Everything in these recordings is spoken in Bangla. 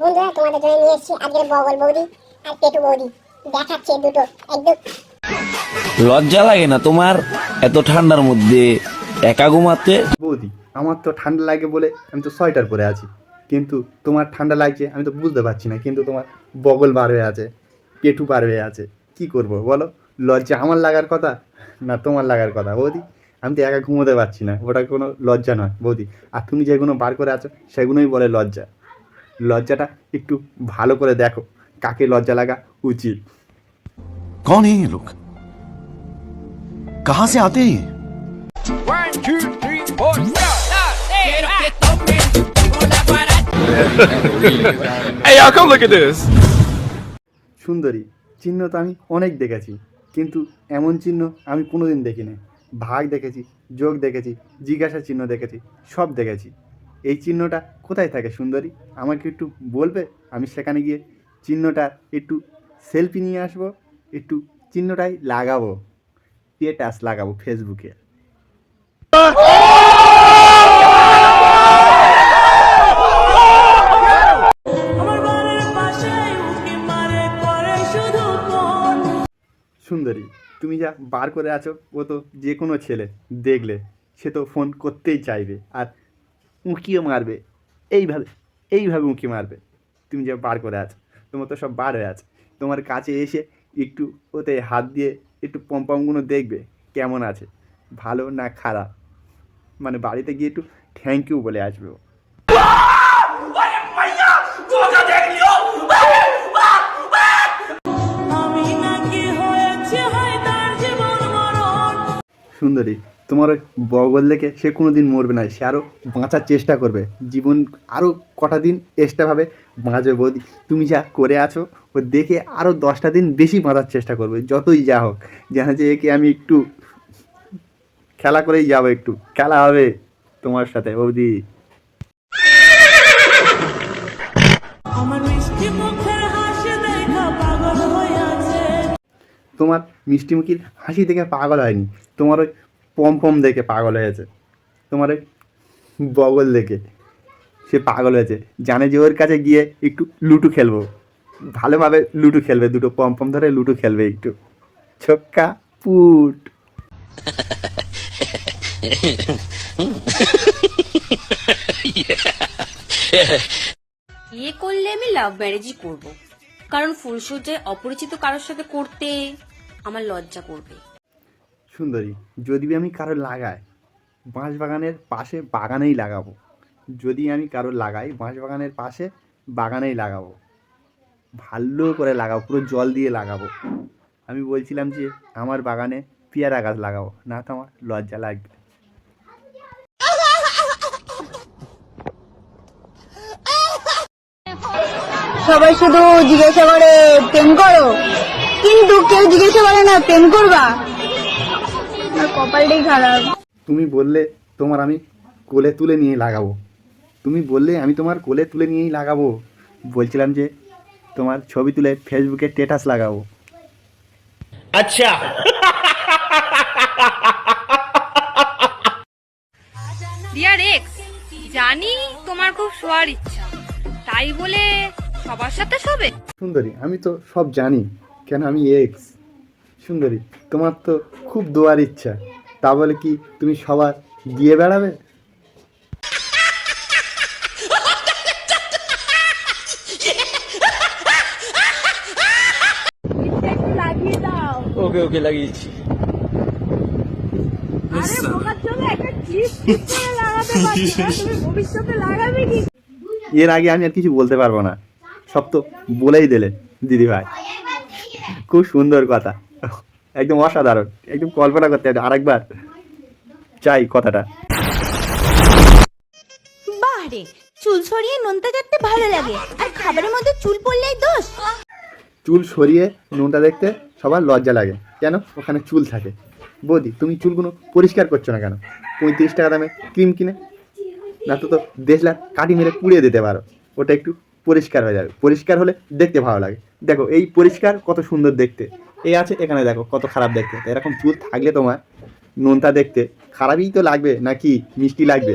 বন্ধুরা তোমাদের জন্য নিয়ে এসেছি আজকের বগল বৌদি আর পেটু বৌদি। দেখাচ্ছে দুটো একদম। লজ্জা লাগে না তোমার? এত ঠান্ডার মধ্যে একা ঘুমাতে? বৌদি আমার তো ঠান্ডা লাগে বলে আমি তো সোয়েটার পরে আছি। কিন্তু তোমার ঠান্ডা লাগছে আমি তো বুঝতে পারছি না কিন্তু তোমার বগল বার হয়ে আছে পেটু বার হয়ে আছে। কি করব বলো? লজ্জা আমার লাগার কথা না তোমার লাগার কথা? বৌদি আমি তো একা ঘুমোতে পারছি না ওটা কোনো লজ্জা নয়। বৌদি আর তুমি যেগুলো বার করে আছো সেগুলোই বলে লজ্জা। লজ্জাটা একটু ভালো করে দেখো। কাকে লজ্জা লাগা উচিত? কন লোক কাহা সে আতে সুন্দরী চিহ্ন তো আমি অনেক দেখেছি কিন্তু এমন চিহ্ন আমি কোনোদিন দেখিনি। ভাগ দেখেছি যোগ দেখেছি জিজ্ঞাসা চিহ্ন দেখেছি সব দেখেছি। এই চিহ্নটা কোথায় থাকে সুন্দরী? আমাকে একটু বলবে? আমি সেখানে গিয়ে চিহ্নটা একটু সেলফি নিয়ে আসব একটু চিহ্নটাই লাগাবো। স্টেটাস লাগাবো ফেসবুকে সুন্দরী তুমি যা বার করে আছো ও তো যে কোনো ছেলে দেখলে সে তো ফোন করতেই চাইবে। আর উঁকিও মারবে। এইভাবে এইভাবে উঁকি মারবে। তুমি যে বার করে আছো, তোমার তো সব বার হয়ে আছে। তোমার কাছে এসে একটু ওতে হাত দিয়ে একটু পম্পমগুলো দেখবে কেমন আছে। ভালো না খারাপ? মানে বাড়িতে গিয়ে একটু থ্যাংক ইউ বলে আসবে ও। সুন্দরী। তোমার ওই বগল দেখে সে কোনো দিন মরবে না সে আরও বাঁচার চেষ্টা করবে। জীবন আরও কটা দিন এক্সট্রাভাবে বাঁচবে বৌদি। তুমি যা করে আছো ও দেখে আরও দশটা দিন বেশি বাঁচার চেষ্টা করবে যতই যা হোক। জানা যে একে আমি একটু খেলা করেই যাব একটু। খেলা হবে তোমার সাথে বৌদি। তোমার মিষ্টিমুখির হাসি দেখে পাগল হয়নি। তোমার ওই পম দেখে পাগল হয়েছে। তোমার বগল দেখে সে পাগল হয়েছে। জানে যে ওর কাছে গিয়ে একটু লুটু খেলব। ভালোভাবে লুটু খেলবে, দুটো পম পম ধরে লুটু খেলবে একটু। ছক্কা, পুট। বিয়ে করলে আমি লাভ ম্যারেজই করব। কারণ ফুলসজ্জায় অপরিচিত কারোর সাথে করতে আমার লজ্জা করবে। সুন্দরী। যদি আমি কারও লাগাই বাঁশ বাগানের পাশে বাগানেই লাগাবো। যদি আমি কারও লাগাই বাঁশ বাগানের পাশে বাগানেই লাগাবো। ভালো করে লাগাবো, পুরো জল দিয়ে লাগাবো। আমি বলছিলাম যে, আমার বাগানে পেয়ারা গাছ লাগাবো। না তো আমার লজ্জা লাগবে। সবাই শুধু জিজ্ঞাসা করে, প্রেম করো? কিন্তু কেউ জিজ্ঞাসা করে না, প্রেম করবা? আমার কপালটাই খারাপ। তুমি বললে তোমার আমি কোলে তুলে নিয়ে লাগাবো। তুমি বললে আমি তোমার কোলে তুলে নিয়েই লাগাবো। বলছিলাম যে তোমার ছবি তুলে ফেসবুকে স্টেটাস লাগাবো। আচ্ছা। ডিয়ার এক্স জানি তোমার খুব শোয়ার ইচ্ছা। তাই বলে সবার সাথে শোবে? সুন্দরী আমি তো সব জানি। কেন আমি এক্স সুন্দরী তোমার তো খুব দোয়ার ইচ্ছা। তা বলে কি তুমি সবার দিয়ে বেড়াবে? ওকে ওকে লাগিয়েছি এর আগে আমি আর কিছু বলতে পারব না। সব তো বলেই দিলে দিদি ভাই খুব সুন্দর কথা। একদম অসাধারণ। একদম কল্পনা করতে হবে। আরেকবার। চাই কথাটা। বাহ রে চুল সরিয়ে নোনতা কাটতে ভালো লাগে। আর খাবারের মধ্যে চুল পড়লেই দোষ। চুল সরিয়ে নোনটা দেখতে সবার লজ্জা লাগে। কেন? ওখানে চুল থাকে। বৌদি তুমি চুলগুলো পরিষ্কার করছ না কেন? পঁয়ত্রিশ টাকা দামে ক্রিম কিনে? না তো তো দেশলা কাটি মেরে পুড়িয়ে দিতে পারো। ওটা একটু পরিষ্কার হয়ে যাবে। পরিষ্কার হলে দেখতে ভালো লাগে। দেখো এই পরিষ্কার কত সুন্দর দেখতে। এই আছে এখানে দেখো কত খারাপ দেখতে। এরকম চুল থাকলে তোমার নোনতা দেখতে। খারাপই তো লাগবে নাকি মিষ্টি লাগবে?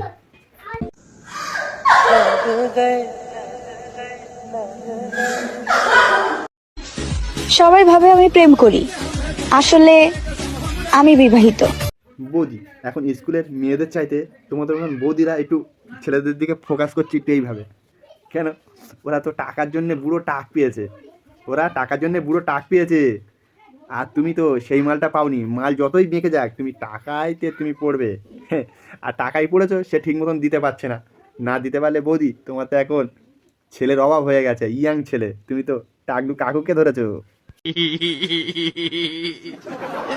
সবাই ভাবে আমি প্রেম করি। আসলে আমি বিবাহিত। বৌদি এখন স্কুলের মেয়েদের চাইতে তোমাদের মতন বৌদিরা একটু ছেলেদের দিকে ফোকাস করছে একটু এইভাবে। কেন? ওরা তো টাকার জন্য বুড়ো টাক পেয়েছে। ওরা টাকার জন্য বুড়ো টাক পেয়েছে। আর তুমি তো সেই মালটা পাওনি। মাল যতই বেঁকে যাক, তুমি টাকাইতে তুমি পড়বে। আর টাকাই পড়েছো, সে ঠিক মতন দিতে পারছে না। না দিতে পারলে বৌদি, তোমার তো এখন ছেলের অভাব হয়ে গেছে, ইয়াং ছেলে। তুমি তো টাকলু কাকুকে ধরেছো।